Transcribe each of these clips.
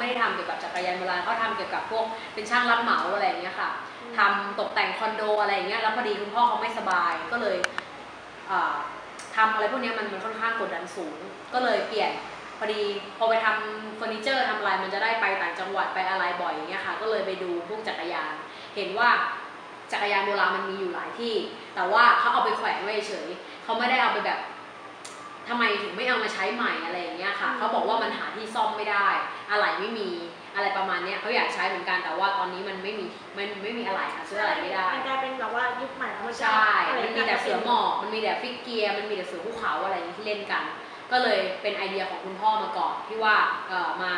ไม่ได้ทำเกี่ยวกับจักรยานโบราณเขาทำเกี่ยวกับพวกเป็นช่างรับเหมาอะไรอย่างเงี้ยค่ะทำตกแต่งคอนโดอะไรอย่างเงี้ยแล้วพอดีคุณพ่อเขาไม่สบายก็เลยอ่าทำอะไรพวกเนี้ยมันมันค่อนข้างกดดันสูง ก็เลยเปลี่ยนพอดีพอไปทำเฟอร์นิเจอร์ทำอะไรมันจะได้ไปต่างจังหวัดไปอะไรบ่อยอย่างเงี้ยค่ะ ก็เลยไปดูพวกจักรยาน เห็นว่าจักรยานโบราณมันมีอยู่หลายที่ แต่ว่าเขาเอาไปแขวนไว้เฉยเขาไม่ได้เอาไปแบบ ทำไมถึงไม่เอามาใช้ใหม่อะไรอย่างเงี้ยค่ะอืมเขาบอกว่ามันหาที่ซ่อมไม่ได้ อะไรไม่มีอะไรประมาณเนี้ยเขาอยากใช้เหมือนกันแต่ว่าตอนนี้มันไม่มีมันไม่มีอะไรค่ะซื้ออะไรไม่ได้มันกลายเป็นแบบว่ายุคใหม่แล้วมันจะใช่อะไรมันมีแต่เสือหมอบมันมีแต่ฟิกเกียร์มันมีแต่เสือภูเขาอะไรอย่างนี้ที่เล่นกัน ก็เลยเป็นไอเดียของคุณพ่อมาก่อนที่ว่าเอ่อมา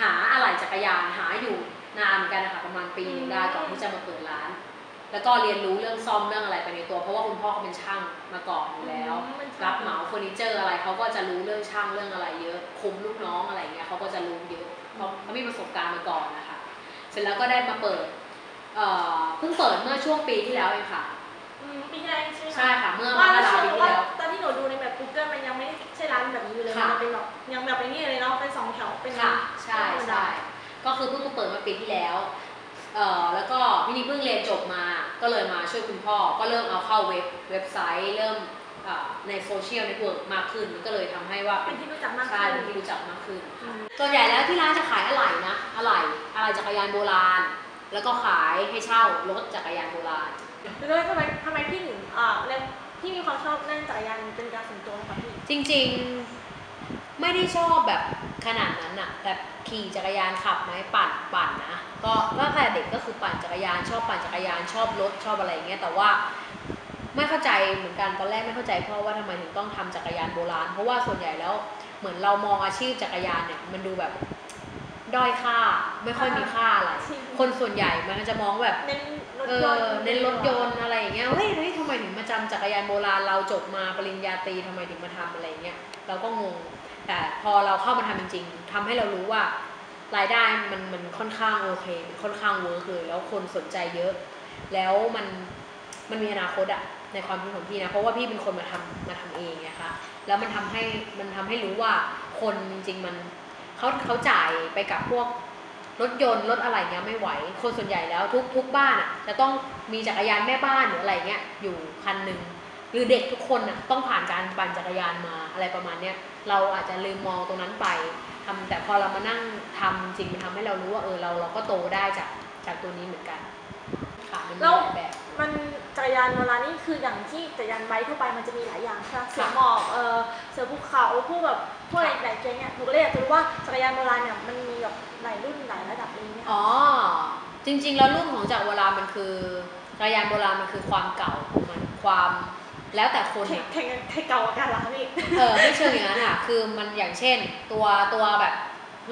หาอะไหล่จักรยานหาอยู่นานเหมือนกันนะคะประมาณปีหนึงได้ก่อนที่จะมาเปิดร้าน แล้วก็เรียนรู้เรื่องซ่อมเรื่องอะไรไปในตัว เพราะว่าคุณพ่อเขาเป็นช่างมาก่อนอยู่แล้วอืมรับเหมาเฟอร์นิเจอร์อะไรเขาก็จะรู้เรื่องช่างเรื่องอะไร เยอะคุมลูกน้องอะไรเงี้ยเขาก็จะรู้เยอะเพราะเขามีประสบการณ์มาก่อนนะคะ เสร็จแล้วก็ได้มาเปิดเอ่อเพิ่งเปิดเมื่อช่วงปีที่แล้วเองค่ะอืมปีที่แล้วใช่ไหมคะใช่ค่ะเมื่อมว่ากแล้วราเชื่ปีอที่ว่าแล้วตอนที่หนูดูในแบบ Google มันยังไม่ใช่ร้านแบบนี้อยู่เลยค่ะมันเป็นแบบยังแบบไอ้นี่เลยเนาะเป็นสองแถวเป็นค่ะใช่ธรรมดาใช่ก็คือเพิ่งมาเปิดมาปีที่แล้ว เอ่อแล้วก็พี่นี่เพิ่งเรียนจบมาก็เลยมาช่วยคุณพ่อ ก็เริ่มเอาเข้าเว็บเว็บไซต์ เริ่มเอ่อในโซเชียลเน็ตเวิร์กมากขึ้นมันก็เลยทำให้ว่าเป็เป็นนที่รู้จักมากใช่ขึ้นเป็นที่รู้จักมากขึ้น อืมส่วนใหญ่แล้วที่ร้านจะขายอะไหล่นะอะไหล่อะไหล่จักรยานโบราณ แล้วก็ขายให้เช่ารถจักรยานโบราณ แล้วทำไมทำไมพี่ถึงอ่าแล้วพี่มีความชอบนั่งจักรยานเป็นการส่วนตัวไหมคะพี่ จริงๆ ไม่ได้ชอบแบบขนาดนั้นอะแต่ขี่จักรยานขับไหมปั่นปั่นนะ ก็ก็แต่เด็กก็คือปั่นจักรยาน ชอบปั่นจักรยานชอบรถชอบอะไรอย่างเงี้ยแต่ว่าไม่เข้าใจเหมือนกันตอนแรกไม่เข้าใจเพราะว่าทำไมถึงต้องทำจักรยานโบราณ เพราะว่าส่วนใหญ่แล้วเหมือนเรามองอาชีพจักรยานเนี่ยมันดูแบบด้อยค่าไม่ค่อยมีค่าอะไรคนส่วนใหญ่มันจะมองแบบเน้นรถเอยนต์อในรถยนต์อะไรอย่างเงี้ยเฮ้ยเฮ้ยทำไมถึงมาจำจักรยานโบราณเราจบมาปริญญาตรีทำไมถึงมาทำอะไรเงี้ยเราก็งง แต่พอเราเข้ามาทำจริง ๆทำให้เรารู้ว่ารายได้มันมันค่อนข้างโอเค ค่อนข้างเวิร์คเลยแล้วคนสนใจเยอะ แล้วมันมันมีอนาคตอะในความคิดของพี่นะเพราะว่าพี่เป็นคนมาทำมาทำเองไงคะแล้วมันทำให้มันทำให้รู้ว่าคนจริงๆมันเขาเขาจ่ายไปกับพวกรถยนต์รถอะไรเงี้ยไม่ไหว คนส่วนใหญ่แล้วทุกทุกบ้านอะจะต้องมีจักรยานแม่บ้านหรืออะไรเงี้ยอยู่คันหนึ่ง หรือเด็กทุกคนอะต้องผ่านการปั่นจักรยานมาอะไรประมาณเนี้ยเราอาจจะลืมมองตรงนั้นไปทำแต่พอเรามานั่งทำจริงมันทำให้เรารู้ว่าเออเราเราก็โตได้จากจากตัวนี้เหมือนกันค่ะมันมีแล้วหลายแบบมันจักรยานโบราณนี่คืออย่างที่จักรยานไบค์ทั่วไปมันจะมีหลายอย่างใช่ไหมเสือค่ะหมอบเออเสือภูเขาพวกแบบพวกอะไรหลายเกงเนี่ยหนูก็เลยอยากจะรู้ว่าจักรยานโบราณเนี่ยมันมีแบบหลายรุ่นหลายระดับเลยไหมคะอ๋อจริง ๆ แล้วรุ่นของจักรโบราณมันคือจักรยานโบราณมันคือความเก่าของมันความ แล้วแต่คนแข่งอะแข่งกันใครเก่ากว่ากันล่ะคะพี่ เออไม่เชิงอย่างนั้นอะ คือมันอย่างเช่น ตัวตัวแบบ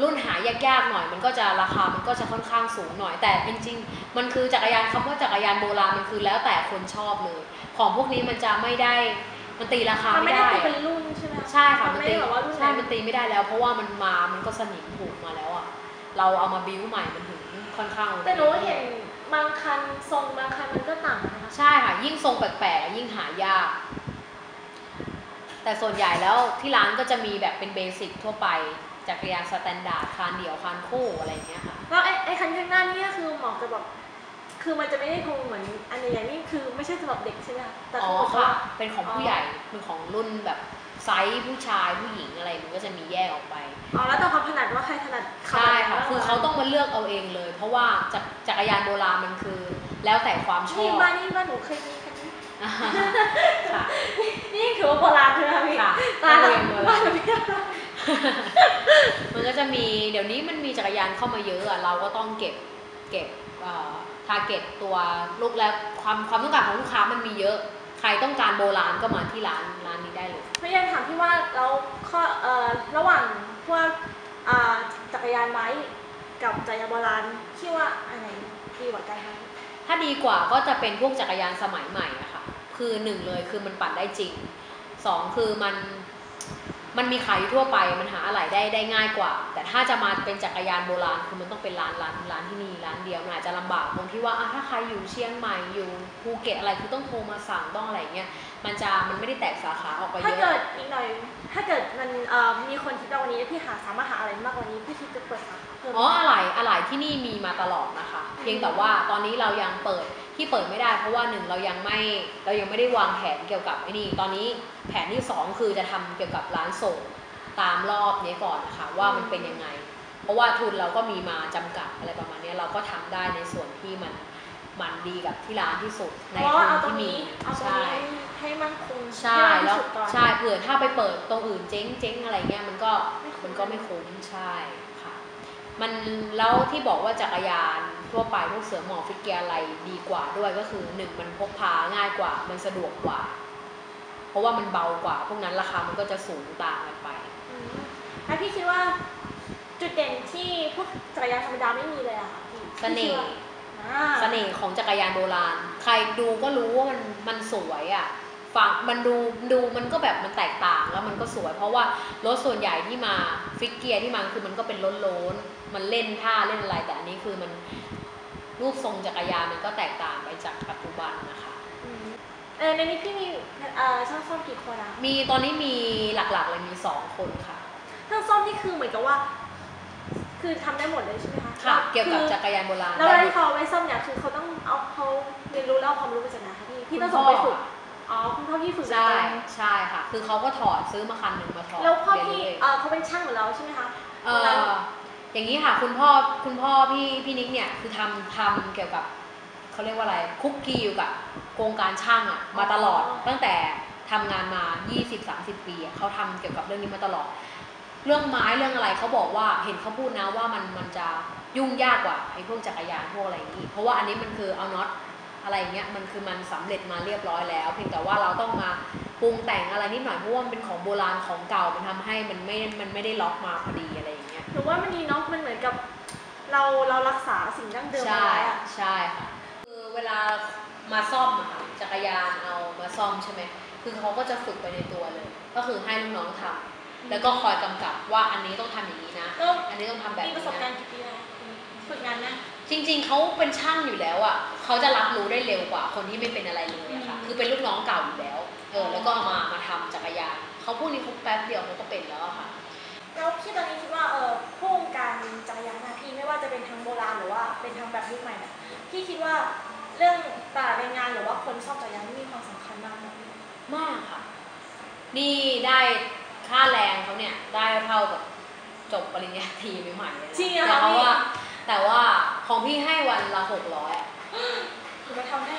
รุ่นหายากๆหน่อย มันก็จะราคามันก็จะค่อนข้างสูงหน่อย แต่จริงๆมันคือจักรยานคำว่าจักรยานโบราณมันคือแล้วแต่คนชอบเลย ของพวกนี้มันจะไม่ได้มันตีราคามันไม่ไม่ได้ได้ตีเป็นรุ่นใช่ไหมใช่ค่ะมันมันไม่ตีได้แบบว่ารุ่นใช่ไหนมันตีไม่ได้แล้ว เพราะว่ามันมามันก็สนิมผูกมาแล้วอะเราเอามาบิ้วใหม่มันถึงค่อนข้างโอเคแต่หนูเห็น บางคันทรงบางคันมันก็ต่างกันนะคะใช่ค่ะ ยิ่งทรงแปลกๆอะยิ่งหายาก แต่ส่วนใหญ่แล้วที่ร้านก็จะมีแบบเป็นเบสิกทั่วไปจักรยานสแตนดาร์ดคานเดี่ยวคานคู่อะไรอย่างเงี้ยค่ะแล้วไอ้ไอ้คันข้างหน้านี่ก็คือเหมาะกับแบบคือมันจะไม่ได้ทงเหมือนอันใหญ่ๆนี่คือไม่ใช่สำหรับเด็กใช่ไหมคะแต่อ๋อคือแบบค่ะว่าเป็นของผู้ใหญ่เป็นของรุ่นแบบ ไซส์ผู้ชายผู้หญิงอะไรมันก็จะมีแยกออกไป อ๋อแล้วแต่ความถนัดว่าใครถนัดขับใช่ค่ะแบบไหนคือเขาต้องมาเลือกเอาเองเลย เพราะว่าจักจักรยานโบราณมันคือ แล้วแต่ความชอนี่บบ้านนี่บ้านหนูเคยมีคันนี้อ่าค่ะนี่ถือว่าโบราณใช่ไหมคะพี่ค่ะตายนัแล้กวเรียนโบบ้าราณนหนูไม่ได้มันก็จะมีเดี๋ยวนี้มันมีจักรยานเข้ามาเยอะอะเราก็ต้องเก็บเก็บทาร์เก็ตตัวลูกแล้วความความต้องการของลูกค้ามันมีเยอะใค รต้องการโบราณก็มาที่ร้านร้านนี้ได้เลยพยายามถามพี่ว่าแล้วข้อเอ่อระหว่างพวกอ่าจักรยานไม้กับจักรยานโบราณคิดว่าอันไหนดีกว่ากันคะถ้าดีกว่าก็จะเป็นพวกจักรยานสมัยใหม่อะค่ะคือหนึ่งเลยคือมันปั่นได้จริงสองคือมันมันมีขายอยู่ทั่วไปมันหาอะไรได้ได้ง่ายกว่าแต่ ถ้าจะมาเป็นจักรยานโบราณคือมันต้องเป็นร้านร้านร้านที่นี่ร้านเดียวมันอาจจะลำบากตรงที่ว่าอะถ้าใครอยู่เชียงใหม่อยู่ภูเก็ตอะไรคือต้องโทรมาสั่งต้องอะไรเงี้ยมันจะมันไม่ได้แตกสาขาออกไปถ้าเยเกิอะดอีกหน่อยถ้าเกิดมันเอ่อมีคนคิดว่าวันนี้พี่หาสามารถหาอะไรมากกว่านี้พี่คิดจะเปิดสาขาเพิ่มอ๋ออะไหล่อะไหล่ที่นี่มีมาตลอดนะคะ เพียงแต่ว่าตอนนี้เรายังเปิดที่เปิดไม่ได้เพราะว่าหนึ่งเรายังไม่เรายังไม่ได้วางแผนเกี่ยวกับไอ้นี่ตอนนี้แผนที่สองคือจะทำเกี่ยวกับร้านส่ง ตามรอบนี้ก่อนนะคะว่ามันเป็นยังไง เพราะว่าทุนเราก็มีมาจำกัดอะไรประมาณเนี้ยเราก็ทำได้ในส่วนที่มันมันดีกับที่ร้านที่สุดในเพราะทุว่านเอาตรที่งมีนี้เอาตรงใช่นี้ให้มั่นคงใช่ห้มากที่แล้วสุดก่อนใช่เผื่อถ้าไปเปิดตรงอื่นเจ๊งเจ๊งอะไรเงี้ยมันก็ไม่คุ้มมันก็ไม่คุ้มใช่ค่ะมันแล้วที่บอกว่าจักรยานทั่วไปพวกเสือหมอบฟิกเกียร์อะไรดีกว่าด้วยก็คือหนึ่งมันพกพาง่ายกว่ามันสะดวกกว่า เพราะว่ามันเบากว่า พวกนั้นราคามันก็จะสูงต่างกันไปอื มแล้วพี่คิดว่าจุดเด่นที่พวกจักรยานธรรมดาไม่มีเลยอะค่ะพี่เสน่ห์อ่าเสน่ห์ของจักรยานโบราณ ใครดูก็รู้ว่ามันมันสวยอะ่ะฝั่งมันดูดูมันก็แบบมันแตกต่างแล้วมันก็สวย เพราะว่ารถส่วนใหญ่ที่มาฟิกเกียร์ที่มาคือมันก็เป็นโล้นๆมันเล่นท่าเล่นอะไรแต่อันนี้คือมันรูปทรงจักรยานมันก็แตกต่างไปจากปัจจุบันนะคะอืมเออในนี้พี่มีเอ่อช่างซ่อมกี่คนอะมีตอนนี้มีหลักๆเลยมีสองคนค่ะ ช่างซ่อมนี่คือเหมือนกับว่า คือทำได้หมดเลยใช่ไหมคะค่ะเกี่ยวกับคือจักรยานโบราณแล้วเวลาที่เขาเอาไว้ซ่อมเนี่ยคือเขาต้องเอาเขาเรียนรู้แล้วเอาความรู้มาจากไหนคะพี่พี่ต้องส่งไปฝึกอ๋อคุณพ่อพี่ฝึกโดยใช่ตรงใช่ค่ะ คือเขาก็ถอดซื้อมาคันหนึ่งมาถอดแล้วพ่อเรียนพี่รู้เองเออเขาเป็นช่างเหมือนเราใช่ไหมคะเอออย่างนี้ค่ะคุณพ่อคุณพ่อพี่พี่นิกเนี่ยคือทำทำเกี่ยวกับเขาเรียกว่าอะไรคุกกี้อยู่กับโครงการช่างอะมาตลอดตั้งแต่ทำงานมา 20-30 ปีอะเขาทำเกี่ยวกับเรื่องนี้มาตลอด เรื่องไม้เรื่องอะไรเขาบอกว่าเห็นเขาพูดนะว่ามันมันจะยุ่งยากกว่าไอ้พวกจักรยานพวกอะไรอย่างนี้ เพราะว่าอันนี้มันคือเอาน็อตอะไรอย่างเงี้ยมันคือมันสำเร็จมาเรียบร้อยแล้ว เพียงแต่ว่าเราต้องมาปรุงแต่งอะไรนิดหน่อยเพราะว่ามันเป็นของโบราณของเก่ามันทำให้มันไม่ มันไม่ได้ล็อกมาพอดีอะไรอย่างเงี้ยหรือว่ามันดีเนาะมันเหมือนกับเราเรารักษาสิ่งดั้งเดิมเอาใช่ไว้อะใช่ค่ะคือเวลามาซ่อมอะค่ะจักรยานเอามาซ่อมใช่ไหมคือเขาก็จะฝึกไปในตัวเลย ก็คือให้ลูกน้องทำ แล้วก็คอยกำกับว่าอันนี้ต้องทำอย่างนี้นะ แล้วอันนี้ต้องทำแบบมีนี้ประสบการนะณ์กี่ปีแล้วฝึกงานนะ จริง ๆเขาเป็นช่างอยู่แล้วอะเขาจะรับรู้ได้เร็วกว่า คนที่ไม่เป็นอะไรเลยอะค่ะอืม คือเป็นลูกน้องเก่าอยู่แล้วเออแล้วก็เอามามาทำจักรยานเขาพวกนี้เขาแป๊บเดียวเขาก็เป็นแล้วอะค่ะ แล้วพี่ตอนนี้คิดว่าเออพวกวงการจักรยานนะพี่ไม่ว่าจะเป็นทางโบราณหรือว่าเป็นทางแบบยุคใหม่เนี่ยพี่คิดว่าเรื่องตลาดแรงงานหรือว่าคนชอบจักรยานนี่มีความสำคัญมากไหมมากค่ะ นี่ได้ ค่าแรงเขาเนี่ยได้เท่ากับจบปริญญาตรีใหม่ๆเลยนะจริงเหรอแต่คะเขาพี่ว่า แต่ว่าของพี่ให้วันละหกร้อยหรือว่าทำได้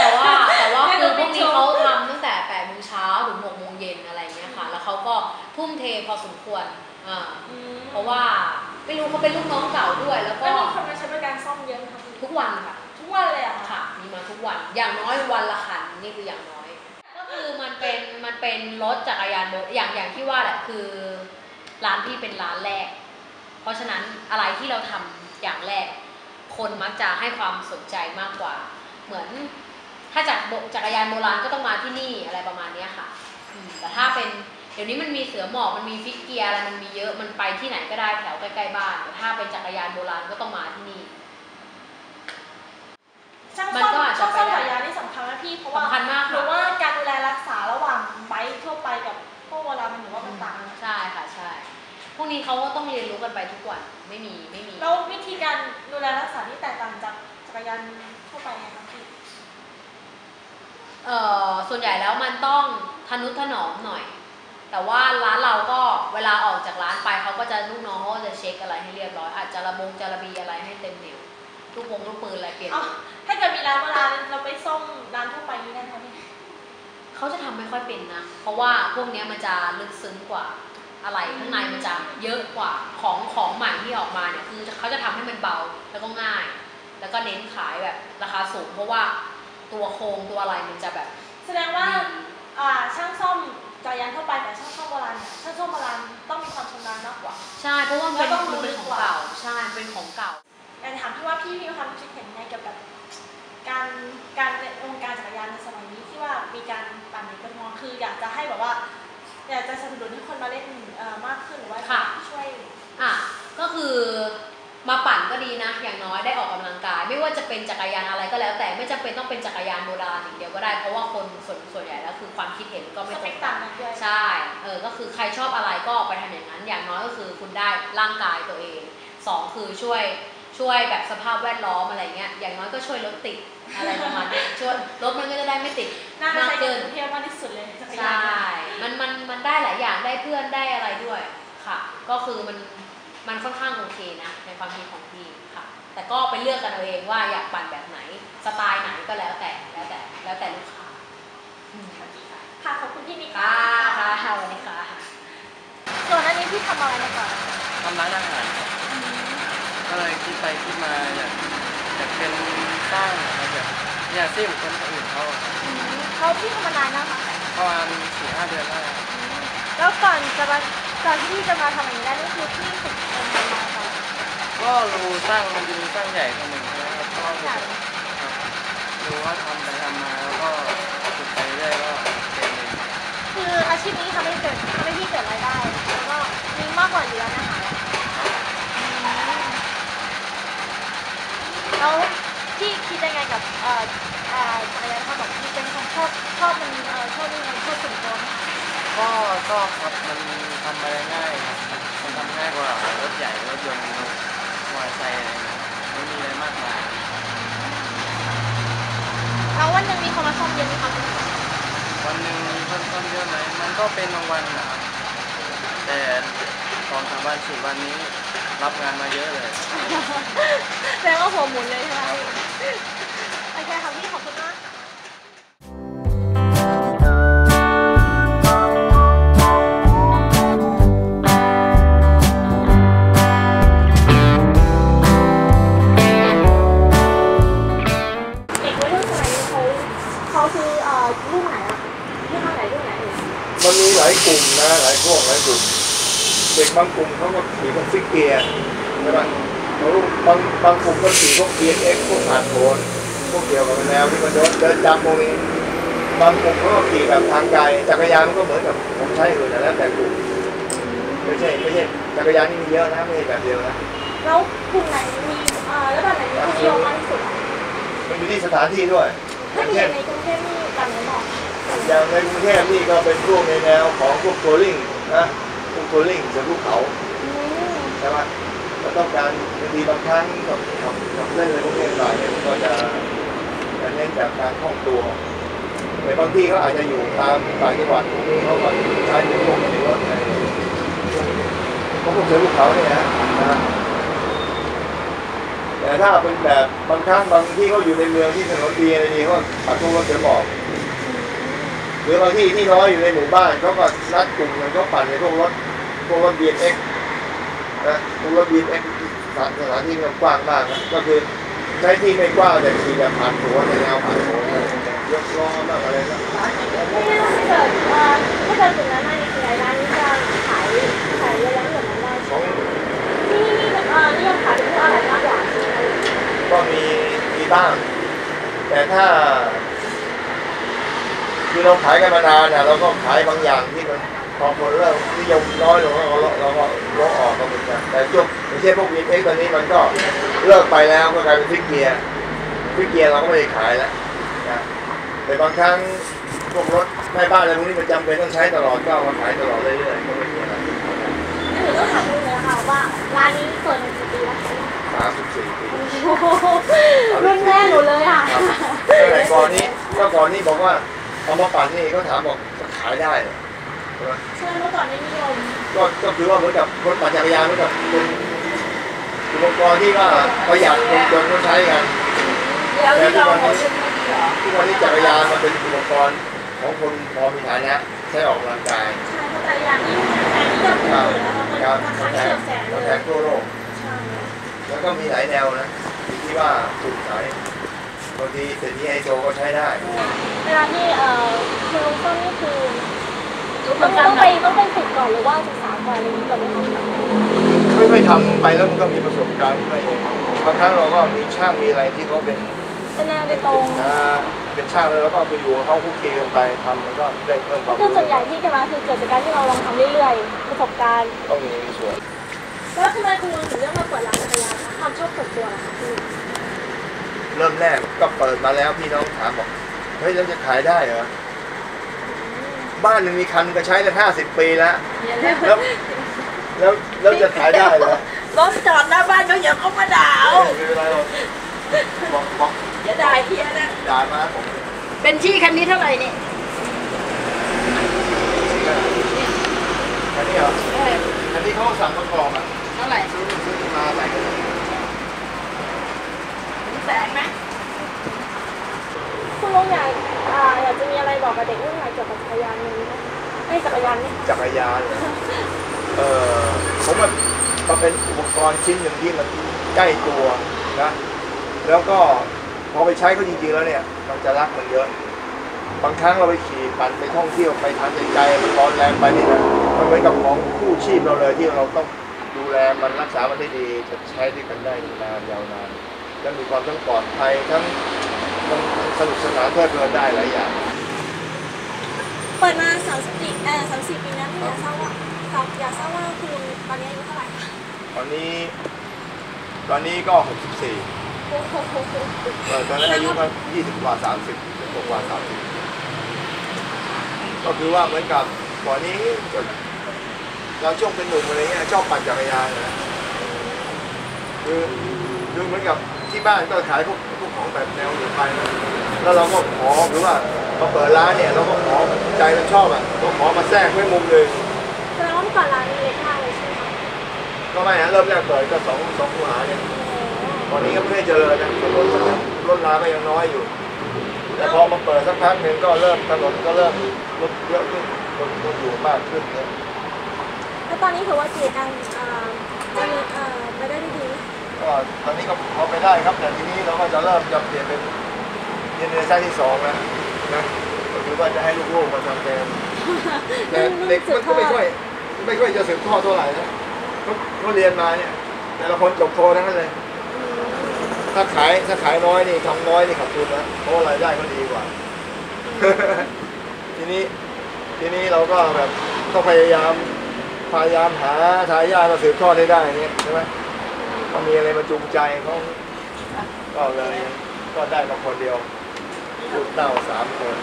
แต่ว่าแต่ว่าไม่คืต้อองพวกนี้ไปชมเขาทำตั้งแต่แปดโมงเช้าถึงหกโมงเย็นอะไรเงี้ยค่ะ แล้วเขาก็ทุ่มเทพอสมควรอ่าอืมเพราะว่าไม่รู้เขาเป็นลูกน้องเก่าด้วย แล้วแล้ก็วมีคนมาใช้บริการซ่อมเยอะไหมคะพี่ทุกวันค่ะ ทุกวันเลยเหรอะค่ะมีมาทุกวันอย่างน้อยวันละคันนี่คืออย่างน้อยก็ คือมันเป็นมันเป็นรถจักรยานโบอย่างอย่างที่ว่าแหละคือ ร้านพี่เป็นร้านแรก เพราะฉะนั้นอะไรที่เราทำอย่างแรก คนมักจะให้ความสนใจมากกว่า เหมือนถ้าจากจักรยานโบราณก็ต้องมาที่นี่อะไรประมาณเนี้ยค่ะแต่ถ้าเป็นเดี๋ยวนี้มันมีเสือหมอบมันมีฟิกเกียร์อะไรมันมีเยอะมันไปที่ไหนก็ได้แถวใกล้ๆบ้านแต่ถ้าเป็นจักรยานโบราณก็ต้องมาที่นี่ ช่างมันซ่อมก็อาจจะช่างซ่อมไปได้จักรยานนี่สำคัญนะพี่เพราะว่าสำคัญมากหรืค่ะอว่าการดูแลรักษาระหว่างไบค์ทั่วไปกับพวกโบราณมันถือว่ามันต่างกันใช่ค่ะใช่พวกนี้เขาก็ต้องเรียนรู้กันไปทุกวันไม่มีไม่มีแล้ววิธีการดูแลรักษาที่แตกต่างจากจักรยานทั่วไปไงครับพี่เอ่อส่วนใหญ่แล้วมันต้องทนุถนอมหน่อย แต่ว่าร้านเราก็เวลาออกจากร้านไปเขาก็จะลูกน้องเขาก็จะเช็คอะไรให้เรียบร้อยอาจจะระบงจะระบีอะไรให้เต็มเหนียว ลูกวงลูกปืนอะไรเปลี่ยน อ๋อถ้าเกิดมีร้านโบราณเราไปซ่อมร้านทั่วไปนี้ได้ไหมพี่เขาจะทำไม่ค่อยเป็นนะ เพราะว่าพวกเนี้ยมันจะลึกซึ้งกว่าอะไรข้างในมันจะเยอะกว่าของของใหม่ที่ออกมาเนี่ยคือเขาจะทำให้มันเบาแล้วก็ง่าย แล้วก็เน้นขายแบบราคาสูง เพราะว่าตัวโครงตัวอะไรมันจะแบบ แสดงว่าอ่าช่างซ่อมจักรยานทั่วไปแต่ช่างซ่อมโบราณเนี่ยช่างซ่อมโบราณต้องมีความชำนาญมากกว่า ใช่เพราะว่ามันเป็นแล้วต้องมันเป็นรู้ของกว่าเก่าใช่มันเป็นของเก่า อยากจะถามพี่ว่าพี่มีความคิดเห็นยังไงเกี่ยวกับการการในวงการจักรยานในสมัยนี้ที่ว่ามีการปั่นในกรทมคืออยากจะให้แบบว่า อยากจะสนับสนุนให้คนมาเล่นเอ่อมากขึ้นหรือว่าค่ะช่วยอะก็คือมาปั่นก็ดีนะ อย่างน้อยได้ออกกำลังกาย ไม่ว่าจะเป็นจักรยานอะไรก็แล้ว แต่ไม่จำเป็นต้องเป็นจักรยานโบราณอย่างเดียวก็ได้เพราะว่าคนส่วนส่วนใหญ่แล้วคือความคิดเห็นก็สไม่ตเปรงคกัต่านงกันด้วยใช่เออก็คือใครชอบอะไรก็ไปทำอย่างนั้น อย่างน้อยก็คือคุณได้ร่างกายตัวเองสองคือช่วย ช่วยแบบสภาพแวดล้อมอะไรเงี้ย อย่างน้อยก็ช่วยรถติดอะไรประมาณเนี้ยช่วยรถมันก็จะได้ไม่ติดน่าจะมากใช้เกินกรุงเทพมากที่สุดเลยจักรยาใช่นมันมันมันได้หลายอย่างได้เพื่อนได้อะไรด้วยค่ะ ก็คือมันมันค่อนข้างโอเคนะ ในความคิดของพี่ค่ะ แต่ก็ไปเลือกกันเอาเองว่าอยากปั่นแบบไหนสไตล์ไหนก็แล้วแต่แล้วแต่แล้วแต่ลูกค้าอืมค่ะค่ะขอบคุณพี่นิกค่ะค่ะสวัสดีค่ะส่วนอันนี้พี่ทำอะไรมาก่อนทำร้านอาหารครับ ก็เลยคิดไปคิดมาอยากอยากเป็นสร้างอะไรแบบอยากซิ่งคนอื่นเขาอะครับเขาพี่ทำมานานนะคะประมาณสี่ห้าเดือนแล้วครับแล้วก่อนจะมาก่อนที่พี่จะมาทำอย่างนี้ได้นี่คือพี่ฝึกเองมาก่อนก็รูสร้างมันจะมีสร้างใหญ่คนหนึ่งนะครับก็ครับดูว่าทำไปทำมาแล้วก็ฝึกไปเรื่อยก็เป็นเอง คืออาชีพนี้ทำให้เกิดทำให้พี่เกิดรายได้แล้วก็มีมากกว่าอยู่แล้วนะคะ แล้วพี่คิดยังไงกับเอ่อเอ่อจักรยานเขาบอกพี่เป็นคนชอบชอบมันเอ่อชอบมันชอบส่วนตัวไหมคะก็ชอบครับมันทำอะไรง่ายครับมันทำง่ายกว่ารถใหญ่รถยนต์รถมอเตอร์ไซค์อะไรนะไม่มีอะไรมากมายแล้ววันหนึ่งมีคนมาซ่อมเยอะไหมคะวันหนึ่งมีค่อนข้างเยอะไหมมันก็เป็นบางวันนะครับแต่สองสามวันสี่วันนี้ รับงานมาเยอะเลยแสดงว่าหัวหมุนเลยใช่ไหมโอเคค่ะพี่ขอบคุณมากเด็กวัยรุ่นสมัยนี้เขาเขาคือเอ่อรุ่นไหนอะรุ่นไหนรุ่นไหนเอ่ยมันมีหลายกลุ่มนะ หลายพวกหลายกลุ่มเด็กบางกลุ่มเขาก็ขี่พวกฟิกเกียร์ใช่ไหมเขาบางบางกลุ่มก็ขี่พวกเกียร์เอ็กพวกผ่านโผนพวกเกี่ยวกับแนวที่มันเดินเดินจำพวกนี้บางกลุ่มเขาก็ขี่แบบทางไกลจักรยานมันก็เหมือนกับผมใช้อื่นนะแล้วแต่กลุ่มไม่ใช่ไม่ใช่จักรยานนี่มีเยอะนะไม่ใช่แบบเดียวนะแล้วกลุ่มไหนมีเอ่อแล้วแบบไหนมีคนนิยมมากที่สุดอะมันอยู่ที่สถานที่ด้วยอถ้าย่างมีอเช่นย่างในกรุงเทพนี่กันไหนบอกอย่างในกรุงเทพนี่ก็เป็นพวกในแนวของพวกทัวริ่งนะ พวกทัวริ่งบนภูเขาใช่ไหมก็ต้องการบางทีบางครั้งกับกับกับเล่นอะไรพวกนี้หน่อยเนี่ยมันก็จะจะเน้นจากการคล่องตัวแต่บางที่เขาอาจจะอยู่ตามต่างจังหวัดพวกนี้เขาก็ใช้เป็นพวกในรถในพวกพวกเสือภูเขาเนี่ยนะแต่ถ้าเป็นแบบบางครั้งบางที่เขาอยู่ในเมืองที่ถนนดีอะไรดีเขาปัดพวกรถเสือหมอบห รือบางที่ที่น้อยอยู่ในหมู่บ้านเขาก็นัดกลุ่มกันเขาปั่นในพวกรถพวกรถ BMX นะตรงรถบีเอ็กสถานสถานที่มันกว้างมากนะก็คือใช้ที่ไม่กว้างแต่ขี่แบบผ่านหัวในแนวผ่านหัวอะไรอย่างเยยกล้อมากอะไรนะนี่ถ้าเกิดเอ่อถ้าเกิดถึงนั้นมาในคือร้านนี้จะขายขายระยะแบบนั้นได้ของนี่นี่นี่เอ่อนิยมขายเป็นพวกอะไรมากกว่าใช่ไหมก็มีมีบ้าง แต่ถ้า คือเราขายกันมานานนะเราก็ขายบางอย่างที่มันพอคนเริ่มนิยมน้อยลงแล้วเราเราก็ลดออกก็เหมือนกันแต่ยกไม่ใช่พวกวีเอ็กตอนนี้มันก็เลิกไปแล้วก็กลายเป็นฟิกเกียร์ฟิกเกียร์เราก็ไม่ได้ขายแล้วนะแต่บางครั้งพวกรถแม่บ้านอะไรพวกนี้มันจำเป็นต้องใช้ตลอดก็เอามาขายตลอดเรื่อยๆก็ไม่มีอะไรหนูต้องถามเลยนะคะว่าร้านนี้เปิดมากี่ปีแล้วคะสามสิบสี่ปีโอ้โหรุ่นแม่หนูเลยอะตั้งแต่ก่อนนี้ก็ก่อนนี้บอกว่า เอามาปั่นนี่เขาถามบอกขายได้เหรอใช่ไหมใช่เมื่อก่อนไม่นิยมก็ก็คือว่าเหมือนกับรถปั่นจักรยานเหมือนกับเป็นอุปกรณ์ที่ว่าประหยัดคนจนเขาใช้กันแล้วที่เราเขาทุกวันนี้จักรยานมันเป็นอุปกรณ์ของคนพอมีฐานะใช้ออกกำลังกายใช่เพราะจักรยานนี่แพงที่จะพูดครับเลยนะคะมันครับราคาแพเฉีงยดแสนเลแพยงทั่วโลกใช่แล้วก็มีหลายแนวนะอยู่ที่ว่าถูกสาย บางทีเศรษฐีไฮโซก็ใช้ได้เวลาที่เอ่อคือลงต้นนี่คือต้องต้องไปต้องไปฝึกก่อนหรือว่าศึกษาก่อนอะไรอย่างนี้ก่อนไหมคะไม่ไม่ทำไปแล้วมันก็มีประสบการณ์ไปเองบางครั้งเราก็มีช่างมีอะไรที่เขาเป็นเป็นแนวโดยตรงอ่าเป็นช่างแล้วเราก็ไปอยู่กับเขาคุกคีกันไปทำมันก็ได้เพิ่มความคือรู้ส่วนใหญ่ที่จะมาคือเกิดจากการที่เราลองทำเรื่อยๆประสบการณ์ต้องมีส่วนแแล้วทำไมคุณลุงถึงเลือกมาเปิดร้านจักรยานคะความชอบส่วนตัวเหรอคะคุณลุง เริ่มแรกก็เปิดมาแล้วพี่น้องถามบอกเฮ้ยแล้วจะขายได้เหรอบ้านหนึ่งมีคันก็ใช้กันห้าสิบปีแล้วแล้ว แล้วแล้วจะขายได้เหรอรถจอดหน้าบ้านก็อย่าเข้ามาด่าเอาไม่เป็นไรหรอกบอกบอกอย่าด่าเฮียนะด่ามาผมเป็นชี่คันนี้เท่าไหร่นี่อันนี้เหรออันนี้เขาสั่งประกอบอะเท่าไหร่ซื้อซื้อมาใส่กัน แสงไหมคุณลุงอยากอ่าอยากจะมีอะไรบอกกับเด็กรุ่นใหม่เกี่ยวกับจักรยานนี้ไหมไอ้ยจักรยานนี่จักรยานเหรอเออผมว่ามันเป็นอุปกรณ์ชิ้นหนึ่งที่มันใกล้ตัวนะ แล้วก็พอไปใช้เขาจริงๆแล้วเนี่ยมันจะรักมันเยอะ บางครั้งเราไปขี่ปั่นไปท่องเที่ยวไปทางไกลๆมันร้อนแรงไปนี่นะมันเหมือนกับของคู่ชีพเราเลยที่เราต้องดูแลมันรักษามันได้ดีจะใช้ด้วยกันได้นานยาวนาน และมีความทั้งปลอดภัยทั้งทั้งสนุกสนานเพลิดเพลินได้หลายอย่าง เปิดมาสามสิบปีเออสามสิบปีแล้วอยากทราบว่าอยากทราบว่าคุณลุงตอนนี้อายุเท่าไหร่คะตอนนี้ ตอนนี้ก็64โอ้โหเออตอนนั้นอายุก็20กว่า30 16กว่า30ก็คือว่าเหมือนกับก่อนนี้ก็เราช่วงเป็นหนุ่มอะไรเงี้ยชอบปั่นจักรยานนะคือคือเหมือนกับ ที่บ้านก็ขายพวกพวกของแบบแนวหรือไปนะแล้วเราก็ขอหรือว่ามาเปิดร้านเนี่ยเราก็ขอใจเราชอบอะก็ขอมาแทรกไว้มุมหนึ่งแสดงว่าเมื่อก่อนร้านนี้เล็กมากเลยใช่ไหมคะก็ไม่ฮะเริ่มแรกเปิดก็สองสองคูหาเนี่ยตอนนี้ก็ไม่ได้เจริญนะถนนก็ยังรถราก็ยังน้อยอยู่ แต่พอมาเปิดสักพักหนึ่งก็เริ่มถนนก็เริ่มรถเยอะขึ้นคนคนอยู่มากขึ้นเนี่ยแล้วตอนนี้ถือว่ากิจการอ่าจะมีเอ่อไปได้ดีไหม ก็ตอนนี้ก็พอไปได้ครับ แต่ทีนี้เราก็จะเริ่มจะเปลี่ยนเป็นเรียนเรียนชั้นที่สองแล้วนะก็คือว่าจะให้ลูกๆมาทำแทนแต่เด็กมันก็ไม่ค่อยไม่ค่อยจะสืบทอดเท่าไหร่นะเขาเขาเรียนมาเนี่ย แต่ละคนจบโททั้งนั้นเลยถ้าขายถ้าขายน้อยนี่ทำน้อยนี่ขาดทุนนะเพราะว่ารายได้ก็ดีกว่า ทีนี้ทีนี้เราก็แบบต้องพยายามพยายามหาทายาทมาสืบทอดให้ได้เนี่ยใช่ไหม ต้องมีอะไรมาจูงใจเขาก็เลยก็ได้มาคนเดียวลูกเต้าสามคน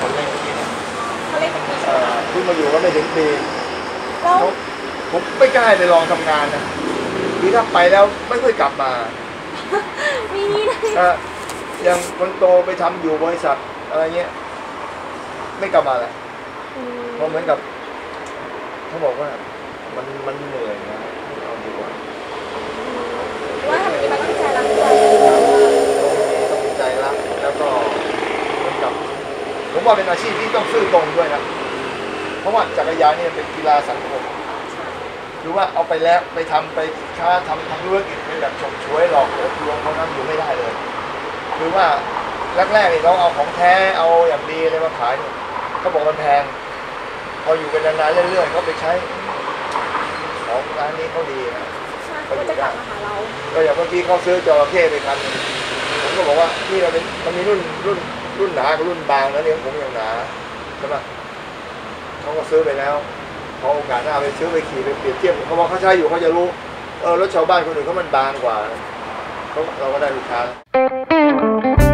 คนเล็กนี่นะเขาเรียกเป็นปีเอ่อเพิ่งมาอยู่ก็ไม่ถึงปีแล้วเขาผมไม่กล้าไปลองทำงานนะคือถ้าไปแล้วไม่ค่อยกลับมามีนี่นะถ้าอย่างคนโตไปทำอยู่บริษัทอะไรเงี้ย ไม่กลับมาแหละ อืมเพราะเหมือนกับเขาบอกว่ามันมันเหนื่อยนะไม่เอาดีก ว่าว่าทำนี้มันต้องใจรักใจต้องมีใจรักแล้วก็เหมือนกับผมว่าเป็นอาชีพที่ต้องซื่อตรงด้วยนะเพราะว่าจักรยานเนี่ยเป็นกีฬาสังคมคือว่าเอาไปแล้วไปทำไปค้าทำทำธุรกิจเป็นแบบฉกฉวยหลอกลวงเขานั้นอยู่ไม่ได้เลย คือว่าแรกๆนี่เราเอาของแท้เอาอย่างดีอะไรมาขายเนี่ยเขาบอกมันแพง พออยู่กันนานๆเรื่อยๆเขาไปใช้ ของร้านนี้เขาดีนะใช่เขาจะกลับมาหาเราก็อย่างเมื่อกี้เขาซื้อจระเข้ไปคันหนึ่งผมก็บอกว่านี่เราเป็นมันมีรุ่นรุ่นรุ่นหนากับรุ่นบางแล้วเนี่ยของผมยังหนาใช่ไหมเขาก็ซื้อไปแล้วพอโอกาสหน้าไปซื้อไปขี่ไปเปรียบเทียบเขาบอกเขาใช้อยู่เขาจะรู้เออรถชาวบ้านคนอื่นเขามันบางกว่าเขาเราก็ได้ลูกค้า